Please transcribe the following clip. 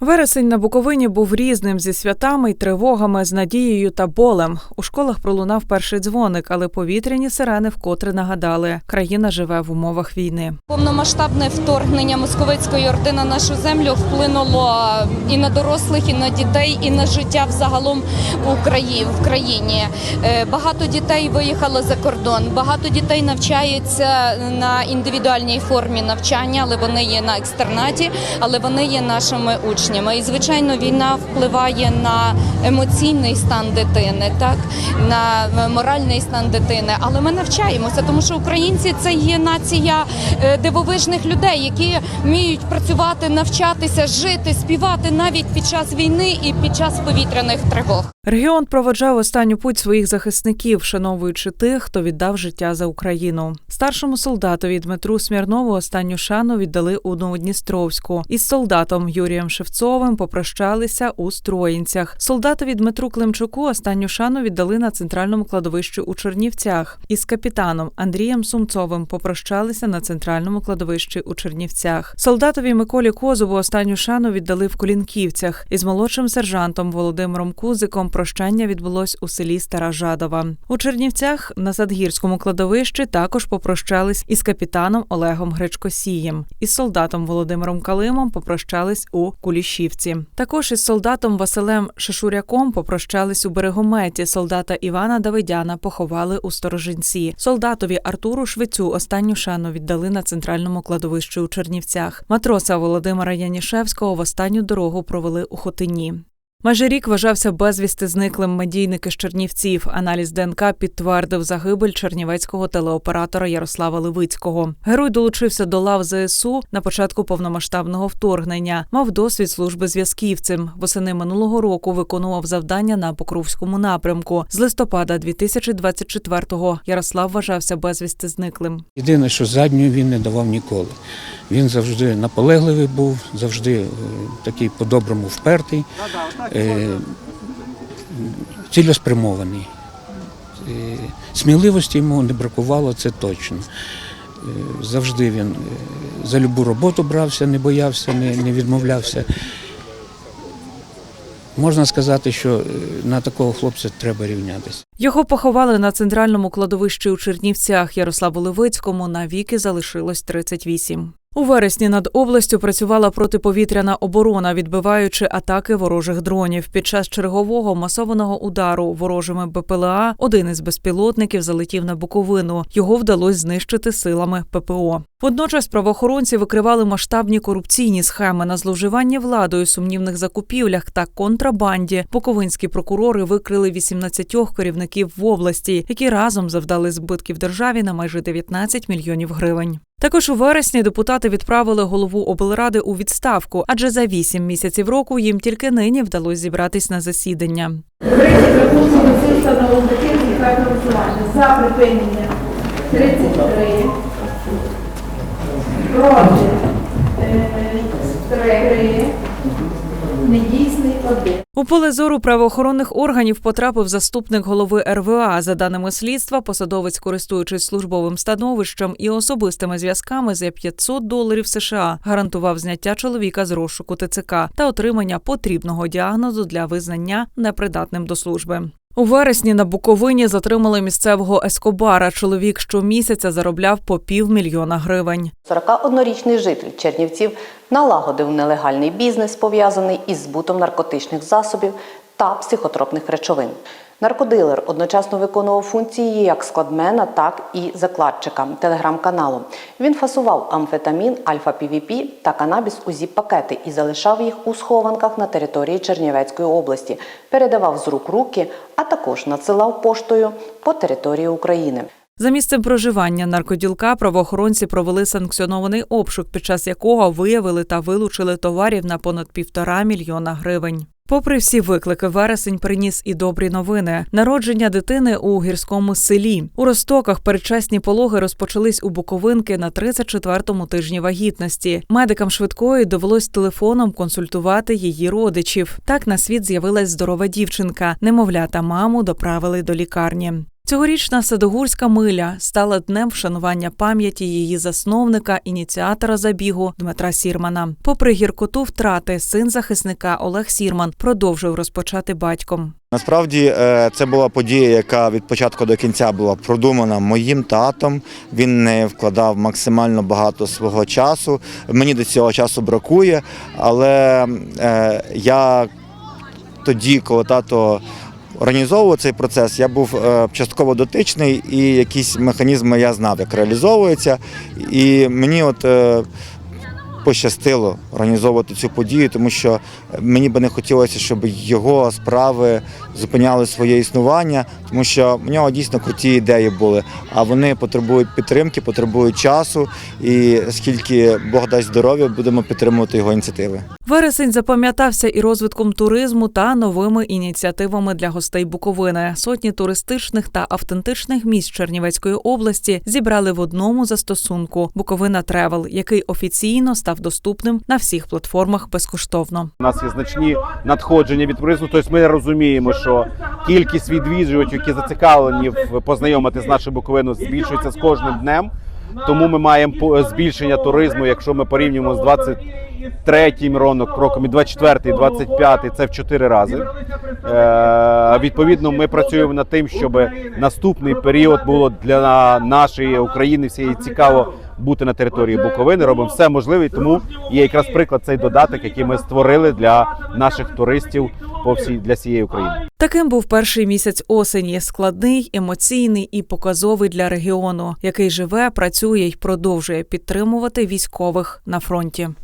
Вересень на Буковині був різним зі святами й тривогами, з надією та болем. У школах пролунав перший дзвоник, але повітряні сирени вкотре нагадали, країна живе в умовах війни. Повномасштабне вторгнення московицької орди на нашу землю вплинуло і на дорослих, і на дітей, і на життя взагалом в країні. Е, Багато дітей виїхало за кордон, багато дітей навчаються на індивідуальній формі навчання, але вони є на екстернаті, але вони є нашими учнями. І звичайно, війна впливає на емоційний стан дитини, так на моральний стан дитини. Але ми навчаємося, тому що українці це є нація е, дивовижних людей, які вміють працювати, навчатися, жити, співати навіть під час війни і під час повітряних тривог. Регіон проводжав останню путь своїх захисників, вшановуючи тих, хто віддав життя за Україну. Старшому солдатові Дмитру Смірнову останню шану віддали у Новодністровську. Із солдатом Юрієм Шевцовим попрощалися у Строїнцях. Солдатові Дмитру Климчуку останню шану віддали на центральному кладовищі у Чернівцях. Із капітаном Андрієм Сумцовим попрощалися на центральному кладовищі у Чернівцях. Солдатові Миколі Козову останню шану віддали в Колінківцях. Із молодшим сержантом Володимиром Кузиком прощання відбулось у селі Стара Жадова. У Чернівцях на Садгірському кладовищі також попрощались із капітаном Олегом Гречкосієм. Із солдатом Володимиром Калимом попрощались у Кулішівці. Також із солдатом Василем Шишуряком попрощались у Берегометі. Солдата Івана Давидяна поховали у Сторожинці. Солдатові Артуру Швецю останню шану віддали на центральному кладовищі у Чернівцях. Матроса Володимира Янішевського в останню дорогу провели у Хотині. Майже рік вважався безвісти зниклим медійник із Чернівців. Аналіз ДНК підтвердив загибель чернівецького телеоператора Ярослава Левицького. Герой долучився до лав ЗСУ на початку повномасштабного вторгнення. Мав досвід служби зв'язківцем. Восени минулого року виконував завдання на Покровському напрямку. З листопада 2024-го Ярослав вважався безвісти зниклим. Єдине, що задню він не давав ніколи. Він завжди наполегливий був, завжди е, такий по-доброму впертий, цілеспрямований. Е, Сміливості йому не бракувало, це точно. Е, Завжди він е, за любу роботу брався, не боявся, не, відмовлявся. Можна сказати, що е, на такого хлопця треба рівнятися. Його поховали на центральному кладовищі у Чернівцях. Ярославу Левицькому навіки залишилось 38. У вересні над областю працювала протиповітряна оборона, відбиваючи атаки ворожих дронів. Під час чергового масованого удару ворожими БПЛА один із безпілотників залетів на Буковину. Його вдалося знищити силами ППО. Водночас правоохоронці викривали масштабні корупційні схеми на зловживання владою, сумнівних закупівлях та контрабанді. Буковинські прокурори викрили 18 керівників в області, які разом завдали збитків державі на майже 19 мільйонів гривень. Також у вересні депутати відправили голову облради у відставку, адже за вісім місяців року їм тільки нині вдалося зібратись на засідання. Третє на Володимир зникає голосування. За припинення 33. Проти е, 3. Недійсний 1. У поле зору правоохоронних органів потрапив заступник голови РВА. За даними слідства, посадовець, користуючись службовим становищем і особистими зв'язками за 500 доларів США, гарантував зняття чоловіка з розшуку ТЦК та отримання потрібного діагнозу для визнання непридатним до служби. У вересні на Буковині затримали місцевого ескобара. Чоловік щомісяця заробляв по півмільйона гривень. 41-річний житель Чернівців налагодив нелегальний бізнес, пов'язаний із збутом наркотичних засобів та психотропних речовин. Наркодилер одночасно виконував функції як складмена, так і закладчика телеграм-каналу. Він фасував амфетамін, альфа-півіпі та канабіс у зіп-пакети і залишав їх у схованках на території Чернівецької області, передавав з рук руки, а також надсилав поштою по території України. За місцем проживання наркоділка правоохоронці провели санкціонований обшук, під час якого виявили та вилучили товарів на понад півтора мільйона гривень. Попри всі виклики, вересень приніс і добрі новини. Народження дитини у гірському селі. У Ростоках передчасні пологи розпочались у Буковинки на 34-му тижні вагітності. Медикам швидкої довелось телефоном консультувати її родичів. Так на світ з'явилась здорова дівчинка. Немовля та маму доправили до лікарні. Цьогорічна Садогурська миля стала днем вшанування пам'яті її засновника, ініціатора забігу Дмитра Сірмана. Попри гіркоту втрати, син захисника Олег Сірман продовжив розпочати батьком. Насправді е, це була подія, яка від початку до кінця була продумана моїм татом. Він не вкладав максимально багато свого часу. Мені до цього часу бракує, але е, я тоді, коли тато організовував цей процес, я був е, частково дотичний і якісь механізми я знав, як реалізовуються. І мені от. Е, пощастило організовувати цю подію, тому що мені би не хотілося, щоб його справи зупиняли своє існування, тому що в нього дійсно круті ідеї були, а вони потребують підтримки, потребують часу. І скільки Бог дасть здоров'я, будемо підтримувати його ініціативи. Вересень запам'ятався і розвитком туризму та новими ініціативами для гостей Буковини. Сотні туристичних та автентичних місць Чернівецької області зібрали в одному застосунку Буковина Тревел, який офіційно став доступним на всіх платформах безкоштовно. У нас є значні надходження від туризму. Тобто ми розуміємо, що кількість відвідувачів, які зацікавлені в познайомити з нашою Буковиною, збільшується з кожним днем. Тому ми маємо збільшення туризму, якщо ми порівнюємо з 23-м ронок, роком і 24-й, 25-й, це в 4 рази. Е, відповідно, ми працюємо над тим, щоб наступний період було для нашої України всієї цікаво бути на території Буковини. Робимо все можливе, тому є якраз приклад цей додаток, який ми створили для наших туристів по всій для всієї України. Таким був перший місяць осені, складний, емоційний і показовий для регіону, який живе, працює й продовжує підтримувати військових на фронті.